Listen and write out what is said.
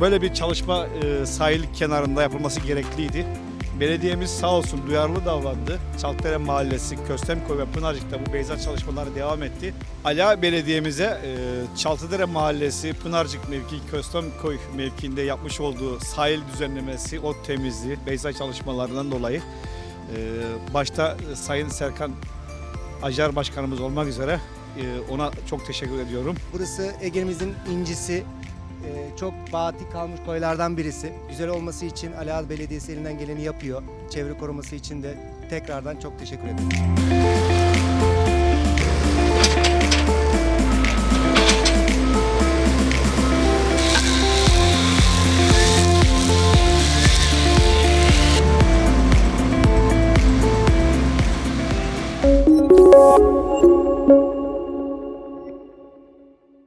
böyle bir çalışma e, sahil kenarında yapılması gerekliydi. Belediyemiz sağ olsun duyarlı davrandı. Çalkdere Mahallesi, Köstemköy ve Pınarcık'ta bu beyzat çalışmaları devam etti. Ala Belediye'mize e, Çaltıdere Mahallesi, Pınarcık mevki, Köstemköy mevkiinde yapmış olduğu sahil düzenlemesi, ot temizliği, beyzat çalışmalarından dolayı e, başta Sayın Serkan Acar Başkanımız olmak üzere e, ona çok teşekkür ediyorum. Burası Ege'mizin incisi. Ee, çok baki kalmış koylardan birisi. Güzel olması için Ali Ağa Belediyesi elinden geleni yapıyor. Çevre koruması için de tekrardan çok teşekkür ederim.